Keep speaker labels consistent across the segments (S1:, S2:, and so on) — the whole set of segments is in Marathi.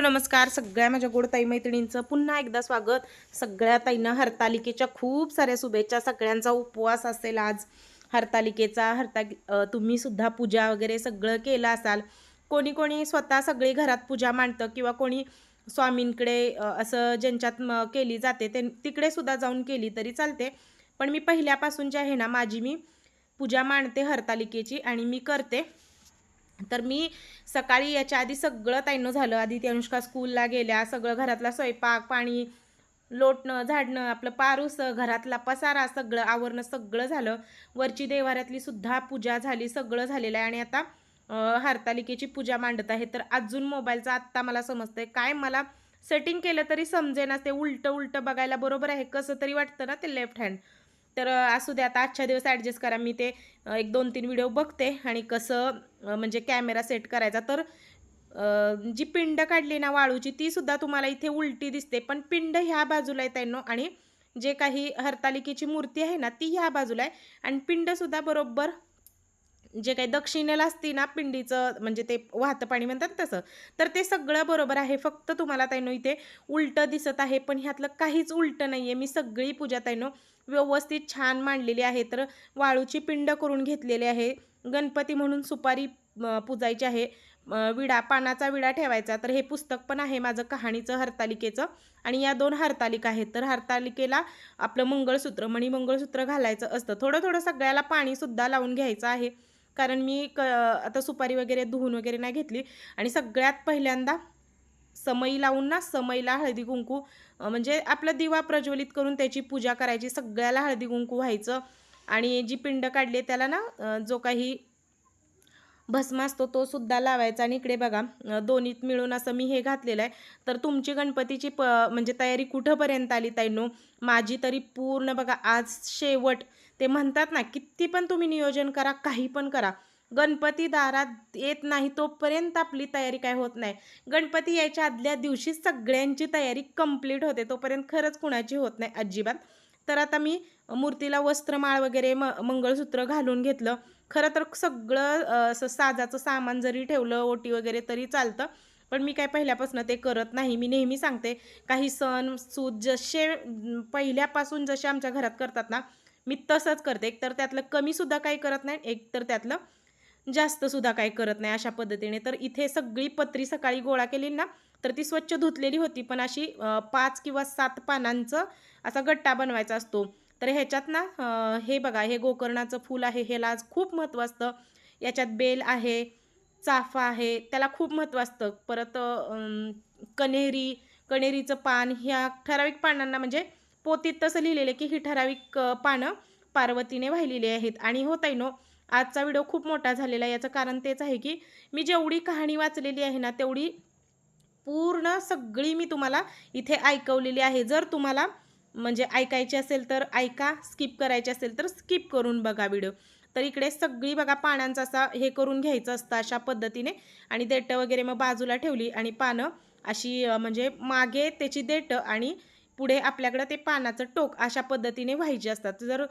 S1: हॅलो नमस्कार. सगळ्या माझ्या गोड ताई मैत्रिणींचं पुन्हा एकदा स्वागत. सगळ्या ताईंना हरतालिकेच्या खूप साऱ्या शुभेच्छा. सगळ्यांचा उपवास असेल आज. हरतालिकेचा हरता तुम्ही सुद्धा पूजा वगैरे सगळं केलं असाल. कोणी कोणी स्वतः सगळी घरात पूजा मांडतं किंवा कोणी स्वामींकडे असं ज्यांच्यात केली जाते ते तिकडे सुद्धा जाऊन केली तरी चालते. पण मी पहिल्यापासून जे आहे ना माझी मी पूजा मांडते हरतालिकेची आणि मी करते. तर मी सकाळी याच्या आधी सगळं ताईनं झालं. आधी ती अनुष्का स्कूलला गेल्या. सगळं घरातला स्वयंपाक पाणी लोटणं झाडणं आपलं पारूस घरातला पसारा सगळं आवरणं सगळं झालं. वरची देवाऱ्यातली सुद्धा पूजा झाली सगळं झालेलं आहे. आणि आता हरतालिकेची पूजा मांडत आहे. तर अजून मोबाईलचा आत्ता मला समजतंय. काय मला सेटिंग केलं तरी समजेना. ते उलटं उलटं बघायला बरोबर आहे. कसं तरी वाटतं ना ते लेफ्ट हँड तर असू दे आता आजच्या दिवस ॲडजस्ट करा. मी ते एक दोन तीन व्हिडिओ बघते आणि कसं म्हणजे कॅमेरा सेट करायचा. तर जी पिंड काढली ना वाळूची तीसुद्धा तुम्हाला इथे उलटी दिसते. पण पिंड ह्या बाजूला आहे त्यांनो आणि जे काही हरतालिकेची मूर्ती आहे ना ती ह्या बाजूला आहे. आणि पिंडसुद्धा बरोबर जे काही दक्षिणेला असते ना पिंडीचं म्हणजे ते वाहतं पाणी म्हणतात तसं तर ते सगळं बरोबर आहे. फक्त तुम्हाला ताईनो इथे उलटं दिसत आहे. पण ह्यातलं काहीच उलटं नाही आहे मी सगळी पूजा ताईनो व्यवस्थित छान मांडलेली आहे. तर वाळूची पिंड करून घेतलेली आहे. गणपती म्हणून सुपारी पूजायची आहे. विडा पानाचा विडा ठेवायचा. तर हे पुस्तक पण आहे माझं कहाणीचं हरतालिकेचं. आणि या दोन हरतालिका आहेत. तर हरतालिकेला आपलं मंगळसूत्र म्हणी मंगळसूत्र घालायचं असतं. थोडं थोडं सगळ्याला पाणीसुद्धा लावून घ्यायचं आहे. कारण मी क आता सुपारी वगैरे धुवून वगैरे नाही घेतली. आणि सगळ्यात पहिल्यांदा समई लावून ना समईला हळदी कुंकू म्हणजे आपला दिवा प्रज्वलित करून त्याची पूजा करायची सगळ्याला हळदी कुंकू व्हायचं. आणि जी पिंड काढली त्याला ना जो काही भस्म असतो तो सुद्धा लावायचा. आणि इकडे बघा दोन्हीत मिळून असं मी हे घातलेलं आहे. तर तुमची गणपतीची प म्हणजे तयारी कुठंपर्यंत आली ताईनो? माझी तरी पूर्ण बघा आज शेवट. ते म्हणतात ना किती पण तुम्ही नियोजन करा काही पण करा. गणपती दारात येत नाही तोपर्यंत आपली तयारी काय होत नाही. गणपती यायच्या आदल्या दिवशी सगळ्यांची तयारी कंप्लीट होते तोपर्यंत खरंच कुणाची होत नाही अजिबात. तर आता मी मूर्तीला वस्त्रमाळ वगैरे म मंगळसूत्र घालून घेतलं. खरं तर सगळं असं साजाचं सामान जरी ठेवलं ओटी वगैरे तरी चालतं पण मी काय पहिल्यापासून ते करत नाही. मी नेहमी सांगते काही सण सूद जसे पहिल्यापासून जसे आमच्या घरात करतात ना मी तसंच करते. एकतर त्यातलं कमीसुद्धा काही करत नाही एकतर त्यातलं जास्तसुद्धा काही करत नाही अशा पद्धतीने. तर इथे सगळी पत्री सकाळी गोळा केली ना तर ती स्वच्छ धुतलेली होती. पण अशी पाच किंवा सात पानांचं असा गट्टा बनवायचा असतो. तर ह्याच्यात ना हे बघा हे गोकर्णाचं फूल आहे ह्याला आज खूप महत्त्व असतं. याच्यात बेल आहे चाफा आहे त्याला खूप महत्त्व असतं. परत अं, कण्हेरी कण्हेरीचं पान ह्या ठराविक पानांना म्हणजे पोतीत तसं लिहिलेलं आहे की ही ठराविक पानं पार्वतीने वाहिलेली आहेत. आणि होत आहे नो आजचा व्हिडिओ खूप मोठा झालेला आहे. याचं कारण तेच आहे की मी जेवढी कहाणी वाचलेली आहे ना तेवढी पूर्ण सगळी मी तुम्हाला इथे ऐकवलेली आहे. जर तुम्हाला म्हणजे ऐकायची असेल तर ऐका स्किप करायची असेल तर स्किप करून बघा व्हिडिओ. तर इकडे सगळी बघा पानांचा असा हे करून घ्यायचं असतं अशा पद्धतीने आणि देटं वगैरे मग बाजूला ठेवली आणि पानं अशी म्हणजे मागे त्याची देटं आणि पुढे आपल्याकडं ते पानाचं टोक अशा पद्धतीने व्हायची असतात. जर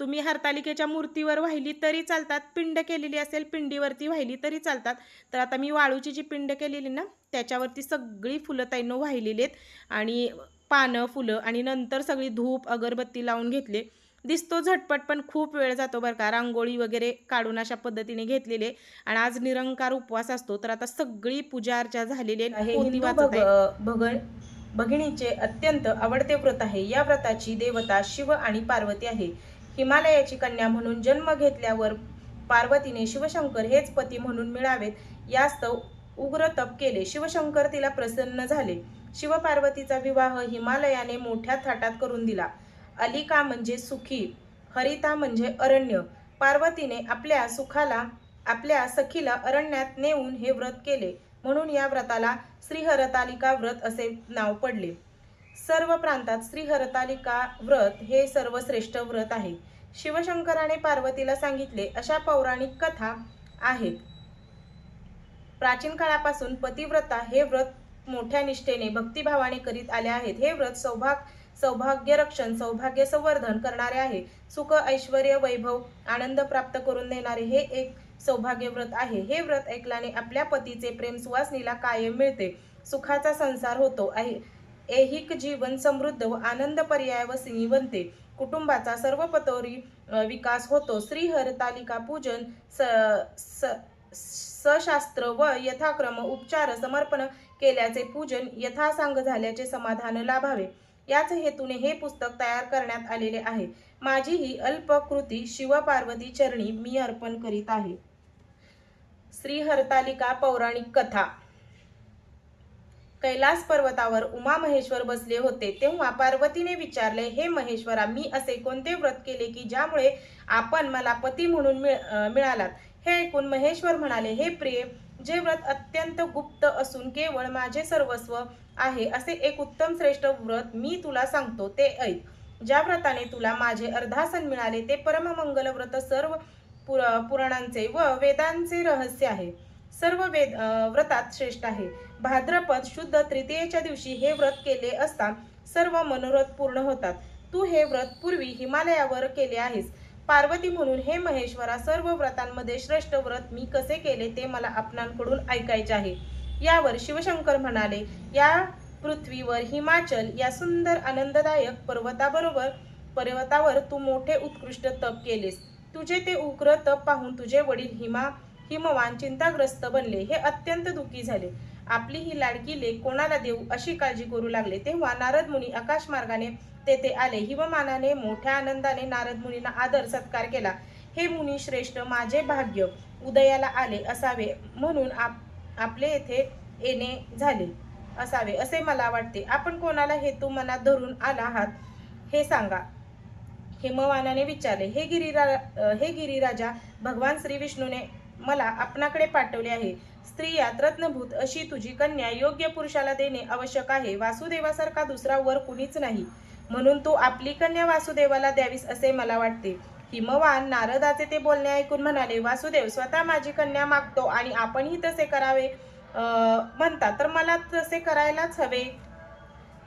S1: तुम्ही हरतालिकेच्या मूर्तीवर वाहिली तरी चालतात पिंड केलेली असेल पिंडीवरती वाहिली तरी चालतात. तर आता मी वाळूची जी पिंड केलेली ना त्याच्यावरती सगळी फुलं ताईनं वाहिलेली आहेत. आणि पानं फुलं आणि नंतर सगळी धूप अगरबत्ती लावून घेतले. दिसतो झटपट पण खूप वेळ जातो बरं का. रांगोळी वगैरे काढून अशा पद्धतीने घेतलेले. आणि आज निरंकार उपवास असतो. तर आता सगळी पूजा अर्चा झालेली आहे पोथी
S2: हिंदू
S1: वाचत आहे.
S2: भग- भगण भगिनीचे अत्यंत आवडते व्रत आहे. या व्रताची देवता शिव आणि पार्वती आहे. हिमालयाची कन्या म्हणून जन्म घेतल्यावर पार्वतीने शिवशंकर हेच पती म्हणून मिळावेत. यास्तव उग्र तप केले. शिवशंकर तिला प्रसन्न झाले. शिवपार्वतीचा विवाह हिमालयाने मोठ्या थाटात करून दिला. अलिका म्हणजे सुखी हरिता म्हणजे अरण्य. पार्वतीने आपल्या सुखाला आपल्या सखीला अरण्यात नेऊन हे व्रत केले. म्हणून या व्रताला श्रीहरतालिका व्रत असे नाव पडले. सर्व प्रांतात श्रीहरतालिका व्रत हे सर्वश्रेष्ठ व्रत आहे. शिवशंकराने पार्वतीला सांगितले अशा पौराणिक कथा आहेत. प्राचीन काळापासून पतिव्रता हे व्रत मोठ्या निष्ठेने भक्तिभावाने करीत आले आहेत. हे व्रत सौभाग सौभाग्य रक्षण सौभाग्य संवर्धन करणारे आहे. सुख ऐश्वर वैभव आनंद प्राप्त करून देणारे हे एक सौभाग्य व्रत आहे. हे व्रत ऐकल्याने आपल्या पतीचे प्रेम सुवासनीला कायम मिळते.
S1: सुखाचा संसार होतो आहे. ऐहिक जीवन समृद्ध व आनंद पर्याय वसिनी बनते कुटुंबाचा सर्वपतोरी विकास होतो. श्री हरतालिका पूजन स स- सशास्त्र व यथाक्रम उपचार समर्पण केल्याचे पूजन यथासांग झाल्याचे समाधान लाभावे. याच हेतूने हे पुस्तक तयार करण्यात आलेले आहे. माझी ही अल्पकृती शिवपार्वती चरणी मी अर्पण करीत आहे. श्री हरतालिका पौराणिक कथा. कैलास पर्वतावर उमा महेश्वर बसले होते तेव्हा पार्वतीने विचारले हे महेश्वरा मी असे कोणते व्रत केले की ज्यामुळे आपण मला पती म्हणून मिळालात? हे ऐकून महेश्वर म्हणाले हे प्रिय जे व्रत अत्यंत गुप्त असून केवळ माझे सर्वस्व आहे असे एक उत्तम श्रेष्ठ व्रत मी तुला सांगतो ते ऐक. ज्या व्रताने तुला माझे अर्धासन मिळाले ते परममंगल व्रत सर्व पुर पुराणांचे व वेदांचे रहस्य आहे. सर्व वेद व्रतात श्रेष्ठ आहे. भाद्रपद शुद्ध तृतीयेच्या दिवशी हे व्रत केले असता सर्व मनोरथ पूर्ण होतात. तू हे व्रत पूर्वी हिमालयावर केले आहेस. पार्वती म्हणून हे महेश्वरा सर्व व्रतांमध्ये श्रेष्ठ व्रत मी कसे केले ते मला आपणांकडून ऐकायचे आहे. यावर शिवशंकर म्हणाले या पृथ्वीवर हिमाचल या सुंदर आनंददायक पर्वताबरोबर पर्वतावर तू मोठे उत्कृष्ट तप केलेस. तुझे ते उग्र तप पाहून तुझे वडील हिमा हिमवान चिंताग्रस्त बनले. हे अत्यंत दुःखी झाले. आपली ही लाडकी लेख कोणाला देऊ अशी काळजी करू लागले. तेव्हा नारद मुनी आकाश मार्गाने तेथे आले. हिममानाने मोठ्या आनंदाने नारद मुनींना आदर सत्कार केला. हे मुनी श्रेष्ठ माझे भाग्य उदयाला आले असावे म्हणून आप आपले येथे येणे झाले असावे असे मला वाटते. आपण कोणाला हेतू मनात धरून आला आहात हे सांगा. हिमवानाने विचारले. हे गिरिरा हे गिरिराजा भगवान श्री विष्णूने मला आपणाकडे पाठवले आहे. स्त्रियात रत्नभूत अशी तुझी कन्या योग्य पुरुषाला देणे आवश्यक आहे. वासुदेवासारखा दुसरा वर कुणीच नाही. म्हणून तू आपली कन्या वासुदेवाला द्यावीस असे मला वाटते. हिमवान नारदाचे ते बोलणे ऐकून म्हणाले वासुदेव स्वतः माझी कन्या मागतो आणि आपणही तसे करावे. म्हणता तर मला तसे करायलाच हवे.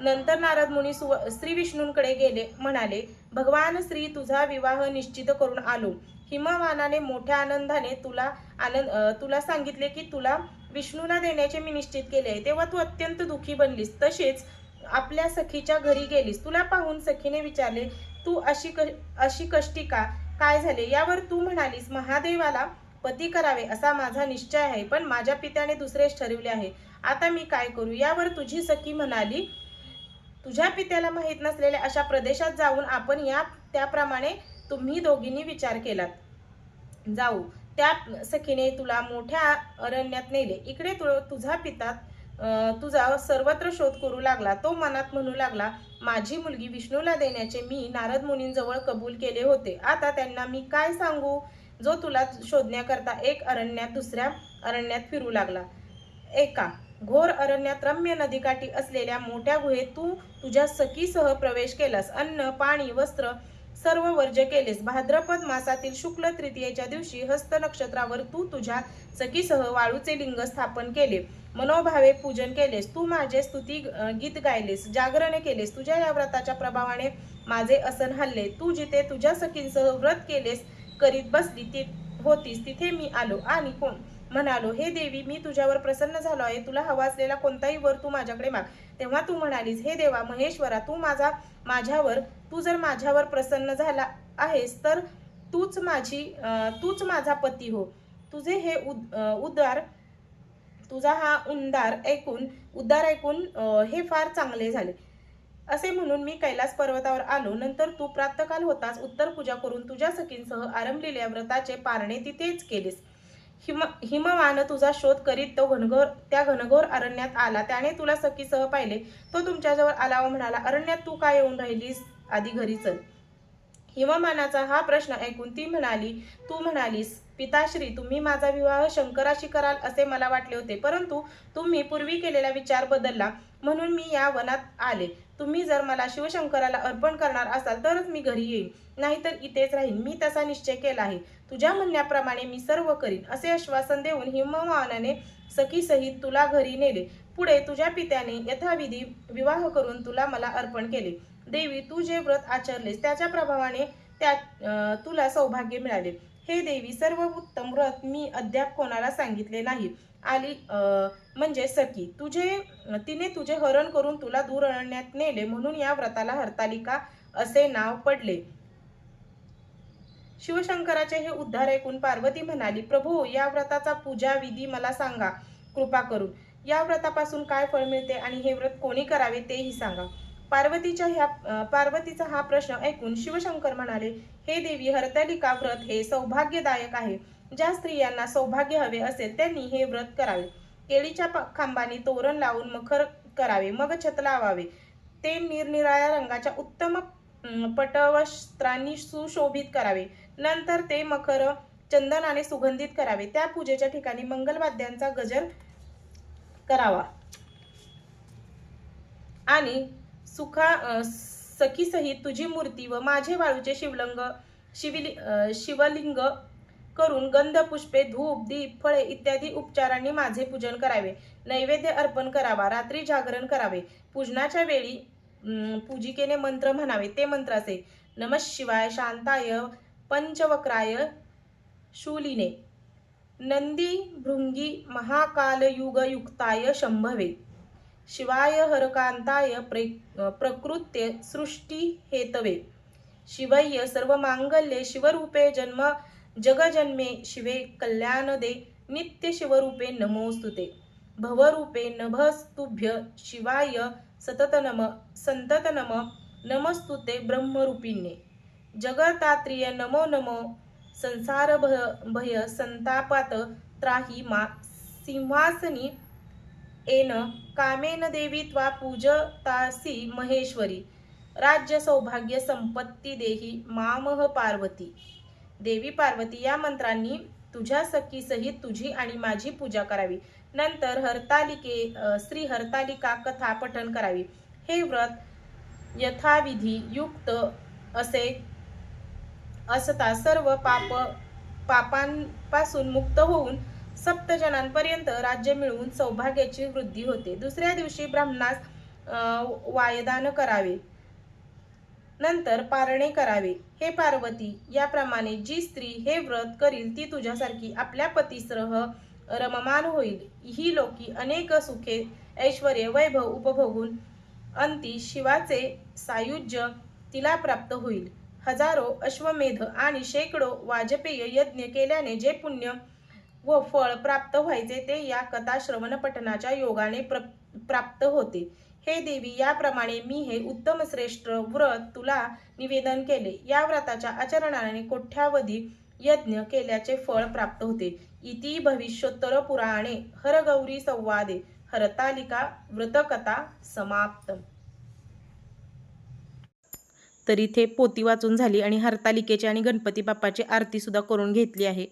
S1: नंतर नारद मुनी सुव श्री विष्णूंकडे गेले. म्हणाले भगवान श्री तुझा विवाह निश्चित करून आलो. हिमवानाने मोठ्या आनंदाने तुला आनंद तुला सांगितले की तुला विष्णूला देण्याचे मी निश्चित केले आहे. तेव्हा तू अत्यंत दुःखी बनलीस. तसेच आपल्या सखीच्या घरी गेलीस. तुला पाहून सखीने विचारले तू अशी क अशी कष्टी का? काय झाले? यावर तू म्हणालीस महादेवाला पती करावे असा माझा निश्चय आहे पण माझ्या पित्याने दुसरेच ठरवले आहे. आता मी काय करू? यावर तुझी सखी म्हणाली तुझ्या पित्याला माहीत नसलेल्या अशा प्रदेशात जाऊन आपण या त्याप्रमाणे तुम्ही दोघींनी विचार केलात. जाऊ. त्या सखीने तुला मोठ्या अरण्यात नेले. इकडे तु तुझा पिता तुझा सर्वत्र शोध करू लागला. तो मनात म्हणू लागला माझी मुलगी विष्णूला देण्याचे मी नारद मुनींजवळ कबूल केले होते. आता त्यांना मी काय सांगू? जो तुला शोधण्याकरता एक अरण्यात दुसऱ्या अरण्यात फिरू लागला. एका घोर अरण्यात रम्य नदीकाठी असलेल्या मोठ्या गुहेत तू तुझ्या सखीसह प्रवेश केलास. अन्न पाणी वस्त्र सर्व वर्ज्य केलेस. भाद्रपद मासातील शुक्ल तृतीयेच्या दिवशी हस्त नक्षत्रावर तू तुझ्या सखीसह वाळूचे लिंग स्थापन केले. मनोभावे पूजन केलेस. तू माझे स्तुती गीत गायलेस. जागरण केलेस. तुझ्या या व्रताच्या प्रभावाने माझे असन हल्ले. तू जिथे तुझ्या सखींसह व्रत केलेस करीत बसली ती होतीस. तिथे मी आलो. आणि कोण? म्हणालो हे देवी मी तुझ्यावर प्रसन्न झालो आहे. तुला हवा असलेला कोणताही वर तू माझ्याकडे माग. तेव्हा तू म्हणालीस हे देवा महेश्वरा तू माझा माझ्यावर तू जर माझ्यावर प्रसन्न झाला आहेस तर तूच माझी तूच माझा पती हो. तुझे हे उद उदार उद्गार तुझा हा उंदार ऐकून उद्दार ऐकून हे फार चांगले झाले. असे म्हणून मी कैलास पर्वतावर आलो. नंतर तू प्रातकाल होताच उत्तर पूजा करून तुझ्या सखींसह आरंभलेल्या व्रताचे पारणे तिथेच केलेस. हिम हिमवान तुझा शोध करीत तो घनघोर त्या घनघोर अरण्यात आला. त्याने तुला सखीसह पाहिले. तो तुमच्याजवळ आला व म्हणाला अरण्यात तू काय येऊन राहिलीस? आधी घरी चल. हिममानाचा हा प्रश्न ऐकून ती म्हणाली तू म्हणालीस पिताश्री तुम्ही माझा विवाह शंकराशी कराल असे मला वाटले होते परंतु तुम्ही पूर्वी केलेला विचार बदलला म्हणून मी या वनात आले. तुम्ही जर मला शिवशंकराला अर्पण करणार असाल तरच मी घरी येईन. नाहीतर इथेच राहीन. मी तसा निश्चय केला आहे. तुझ्या म्हणण्याप्रमाणे मी सर्व करीन. असे आश्वासन देऊन हिमवानाने सखीसहित तुला घरी नेले. पुढे तुझ्या पित्याने यथाविधी विवाह करून तुला मला अर्पण केले. देवी तू जे व्रत आचरलेस त्याच्या प्रभावाने त्या तुला सौभाग्य मिळाले. हे देवी सर्व उत्तम व्रत मी अद्याप कोणाला सांगितले नाही. आली म्हणजे सखी तुझे तिने तुझे हरण करून तुला दूर अरण्यात नेले म्हणून या व्रताला हरतालिका असे नाव पडले. शिवशंकराचे हे उद्धार ऐकून पार्वती म्हणाली प्रभू या व्रताचा पूजा विधी मला सांगा कृपा करून. या व्रतापासून काय फळ मिळते आणि हे व्रत कोणी करावे तेही सांगा. पार्वतीच्या ह्या पार्वतीचा हा प्रश्न ऐकून शिवशंकर म्हणाले हे देवी हरतालिका व्रत हे सौभाग्यदायक आहे. ज्या स्त्रियांना सौभाग्य हवे असेल त्यांनी हे व्रत करावे. केळीच्या खांबाने तोरण लावून मखर करावे मग छत लावावे. ते निरनिराळ्या रंगाच्या उत्तम पटवस्त्रांनी सुशोभित करावे. नंतर ते मखर चंदनाने सुगंधित करावे. त्या पूजेच्या ठिकाणी मंगलवाद्यांचा गजर करावा. आणि सुखा अं, सखीसहित तुझी मूर्ती व माझे वाळूचे शिवलिंग शिवलि शिवलिंग करून गंध पुष्पे धूप दीप फळे इत्यादी उपचारांनी माझे पूजन करावे. नैवेद्य अर्पण करावा रात्री जागरण करावे. पूजनाच्या वेळी पूजिकेने मंत्र म्हणावे ते मंत्र असे. नम शिवाय शांताय पंचवक्राय शूलिने. नंदी भृंगी महाकालयुगयुक्ताय शंभवे. शिवाय हरकांताय प्रे प्रकृत्य सृष्टी हेतवे. शिवय्य सर्व मांगल्ये शिवरूपे जन्म जगजन्मे शिवे कल्याण दे नित्य शिवरूपे नमोस्तुते. भवरूपे नभस्तुभ्य शिवाय सतत नम संतत नम नमस्तुते ब्रह्मरूपिणे जगतात्रिय नमो नमो संसार भय संतापात त्राही मा सिंहासनी एन कामेन देवी त्वा पूजतासी महेश्वरी। राज्य सौभाग्य संपत्ती देही मामह पार्वती। देवी पार्वती या मंत्रांनी तुझ्या सखीसहित तुझी आणि माझी पूजा करावी. नंतर हरतालिके श्री हरतालिका कथा पठन करावी. हे व्रत यथाविधी युक्त असे असता सर्व पाप पापांपासून मुक्त होऊन सप्तजनांपर्यंत राज्य मिळवून सौभाग्याची वृद्धी होते. दुसऱ्या दिवशी ब्राह्मणास वायदान करावे. नंतर पारणे करावे. हे पार्वती याप्रमाणे जी स्त्री हे व्रत करील ती तुझ्यासारखी आपल्या पतीसह रममान होईल. ही लोकी अनेक सुखे ऐश्वर वैभव उपभोगून अंती शिवाचे सायुज्य तिला प्राप्त होईल. हजारो अश्वमेध आणि शेकडो वाजपेय यज्ञ केल्याने जे पुण्य व फळ प्राप्त व्हायचे ते या कथा श्रवण पठनाच्या योगाने प्र प्राप्त होते. हे देवी याप्रमाणे मी हे उत्तम श्रेष्ठ व्रत तुला निवेदन केले. या व्रताच्या आचरणाने कोठ्यावधी यज्ञ केल्याचे फळ प्राप्त होते. इति भविष्योत्तर पुराणे हरगौरी संवादे. हरतालिका व्रतकथा समाप्त.
S2: तर इथे पोती वाचून झाली आणि हरतालिकेची आणि गणपती बाप्पाची आरती सुद्धा करून घेतली आहे.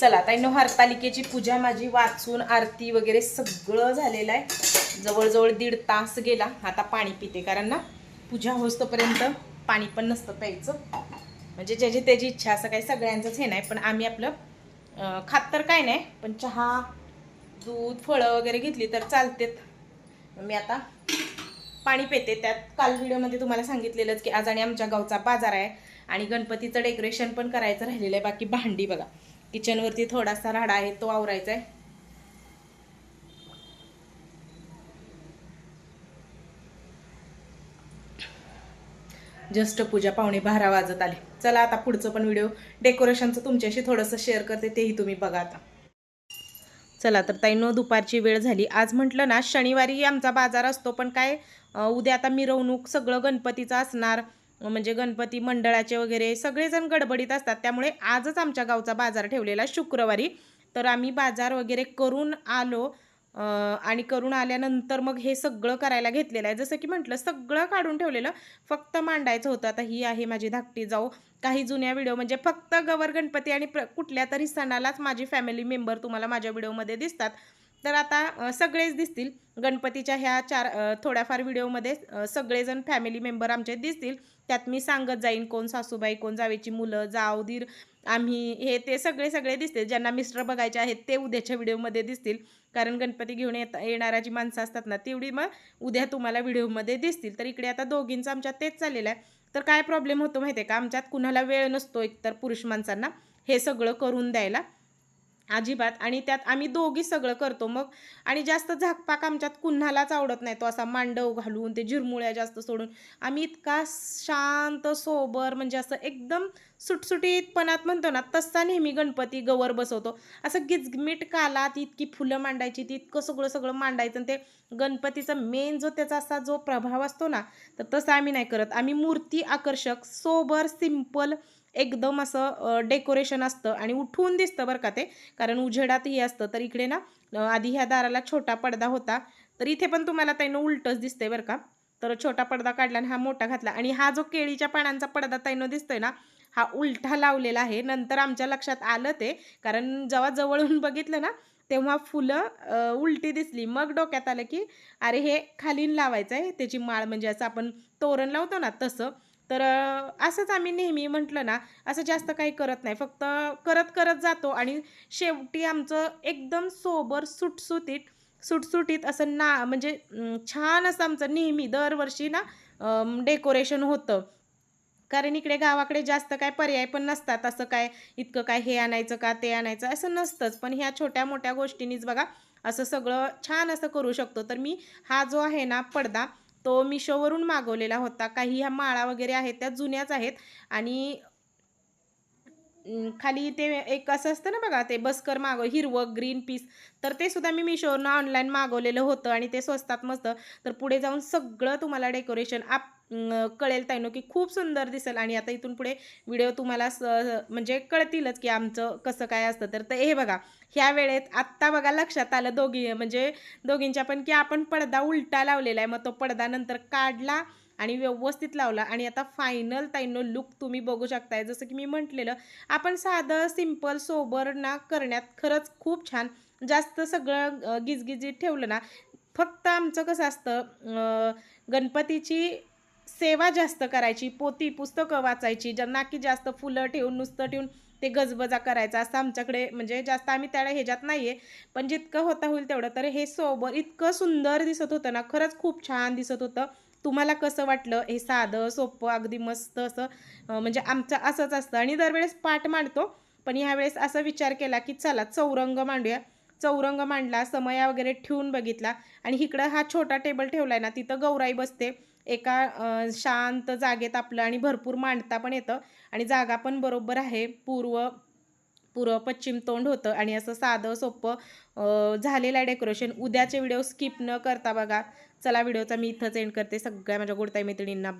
S2: चला ताईनो हरतालिकेची पूजा माझी वाचून आरती वगैरे सगळं झालेलं आहे. जवळजवळ दीड तास गेला आता पाणी पिते कारण ना पूजा होस्तोपर्यंत पाणी पण नसतं प्यायचं. म्हणजे ज्याची त्याची इच्छा असं काही सगळ्यांचंच हे नाही पण आम्ही आपलं खात तर काय नाही पण चहा दूध फळं वगैरे घेतली तर चालतेत. मी आता पाणी पेते. त्यात काल व्हिडिओमध्ये तुम्हाला सांगितलेलंच की आज आणि आमच्या गावचा बाजार आहे आणि गणपतीचं डेकोरेशन पण करायचं राहिलेलं आहे बाकी भांडी बघा. किचनवरती थोडासा राडा आहे तो आवरायचा आहे. जस्ट पूजा पावणे बारा वाजत आले. चला आता पुढचं पण व्हिडिओ डेकोरेशनचं तुमच्याशी थोडंसं शेअर करते तेही तुम्ही बघा आता. चला तर ताईनो दुपारची वेळ झाली. आज म्हटलं ना शनिवारी आमचा बाजार असतो पण काय उद्या आता मिरवणूक सगळं गणपतीचं असणार. म्हणजे गणपती मंडळाचे वगैरे सगळेजण गडबडीत असतात. त्यामुळे आजच आमच्या गावचा बाजार ठेवलेला शुक्रवारी. तर आम्ही बाजार वगैरे करून आलो आणि करून आल्यानंतर मग हे सगळं करायला घेतलेलं आहे. जसं की म्हटलं सगळं काढून ठेवलेलं. फक्त मांडायचं होतं. आता ही आहे माझी धाकटी जाऊ. काही जुन्या व्हिडिओ म्हणजे फक्त गवर गणपती आणि प्र कुठल्या तरी सणालाच माझी फॅमिली मेंबर तुम्हाला माझ्या व्हिडिओमध्ये दिसतात. तर आता सगळेच दिसतील. गणपतीच्या ह्या चार थोड्याफार व्हिडिओमध्ये सगळेजण फॅमिली मेंबर आमचे दिसतील. त्यात मी सांगत जाईन कोण सासूबाई कोण जावेची मुलं जाव दीर आम्ही हे ते सगळे सगळे दिसतील. ज्यांना मिस्टर बघायचे आहेत ते उद्याच्या व्हिडिओमध्ये दिसतील. कारण गणपती घेऊन येत येणाऱ्या जी माणसं असतात ना तेवढी मग उद्या तुम्हाला व्हिडिओमध्ये दिसतील. तर इकडे आता दोघींचं आमच्यात तेच चाललेलं आहे. तर काय प्रॉब्लेम होतो माहिती आहे का? आमच्यात कुणाला वेळ नसतो एकतर पुरुष माणसांना. हे सगळं करून द्यायला.
S1: अजिबात. आणि त्यात आम्ही दोघी सगळं करतो मग. आणि जास्त झाकपाक आमच्यात कुन्हालाच आवडत नाही तो असा मांडव घालून ते झिरमुळ्या जास्त सोडून. आम्ही इतका शांत सोबर म्हणजे असं एकदम सुटसुटीतपणात म्हणतो ना तसा नेहमी गणपती गवर बसवतो. असं गिजमिट कालात इतकी फुलं मांडायची ती इतकं सगळं सगळं मांडायचं आणि ते गणपतीचा मेन जो त्याचा असा जो प्रभाव असतो ना तर तसं आम्ही नाही करत. आम्ही मूर्ती आकर्षक सोबर सिंपल एकदम असं डेकोरेशन असतं आणि उठून दिसतं बरं का ते. कारण उजेडातही असतं. तर इकडे ना आधी ह्या दाराला छोटा पडदा होता. तर इथे पण तुम्हाला ताईनं उलटच दिसतंय बरं का. तर छोटा पडदा काढला आणि हा मोठा घातला. आणि हा जो केळीच्या पानांचा पडदा ताईनं दिसतोय ना हा उलटा लावलेला आहे. नंतर आमच्या लक्षात आलं ते. कारण जेव्हा जवळून बघितलं ना तेव्हा फुलं उलटी दिसली. मग डोक्यात आलं की अरे हे खालीन लावायचं आहे त्याची माळ म्हणजे असं आपण तोरण लावतो ना तसं. तर असंच आम्ही नेहमी म्हटलं ना असं जास्त काही करत नाही. फक्त करत करत जातो आणि शेवटी आमचं एकदम सोबर सुटसुटीत सुटसुटीत असं ना म्हणजे छान असं आमचं नेहमी दरवर्षी ना डेकोरेशन होतं. कारण इकडे गावाकडे जास्त काय पर्याय पण नसतात. असं काय इतकं काय हे आणायचं का ते आणायचं असं नसतंच. पण ह्या छोट्या मोठ्या गोष्टींनीच बघा असं सगळं छान असं करू शकतो. तर मी हा जो आहे ना पडदा तो मिशोवरून मागवलेला होता. काही ह्या माळा वगैरे आहेत त्या जुन्याच आहेत. आणि खाली ते एक असं असतं ना बघा ते बस्कर मागव हिरवं ग्रीन पीस तर ते सुद्धा मी मिशोवरून ऑनलाईन मागवलेलं होतं आणि ते स्वस्तात मस्त. तर पुढे जाऊन सगळं तुम्हाला डेकोरेशन आप कळेल ताईनो की खूप सुंदर दिसेल. आणि आता इथून पुढे व्हिडिओ तुम्हाला स म्हणजे कळतीलच की आमचं कसं काय असतं. तर हे बघा ह्या वेळेत आत्ता बघा लक्षात आलं दोघी म्हणजे दोघींच्या पण की आपण पडदा उलटा लावलेला आहे. मग तो पडदा नंतर काढला आणि व्यवस्थित लावला. आणि आता फायनल ताईनो लुक तुम्ही बघू शकताय. जसं की मी म्हटलेलं आपण साधं सिंपल सोबर ना करण्यात खरंच खूप छान जास्त सगळं गिजगिजीत ठेवलं ना फक्त आमचं कसं असतं गणपतीची सेवा जास्त करायची पोती पुस्तकं वाचायची ज्यांना की जास्त फुलं ठेवून नुसतं ठेवून ते गजबजा करायचा. असं आमच्याकडे म्हणजे जास्त आम्ही त्याला ह्याच्यात नाही आहे पण जितकं होता होईल तेवढं. तर हे सोबर इतकं सुंदर दिसत होतं ना खरंच खूप छान दिसत होतं. तुम्हाला कसं वाटलं? हे साधं सोपं अगदी मस्त असं म्हणजे आमचं असंच असतं. आणि दरवेळेस पाठ मांडतो. पण ह्यावेळेस असा विचार केला की चला चौरंग मांडूया. चौरंग मांडला समया वगैरे ठेवून बघितला. आणि इकडं हा छोटा टेबल ठेवला आहे ना तिथं गौराई बसते. एका शांत जागेत आपलं आणि भरपूर मांडता पण येतं. आणि जागा पण बरोबर आहे. पूर्व पूर्व पश्चिम तोंड होतं. आणि असं साधं सोपं झालेलं आहे डेकोरेशन. उद्याचे व्हिडिओ स्किप न करता बघा. चला व्हिडिओचा मी इथंच एंड करते. सगळ्या माझ्या गोडताई मैत्रिणींना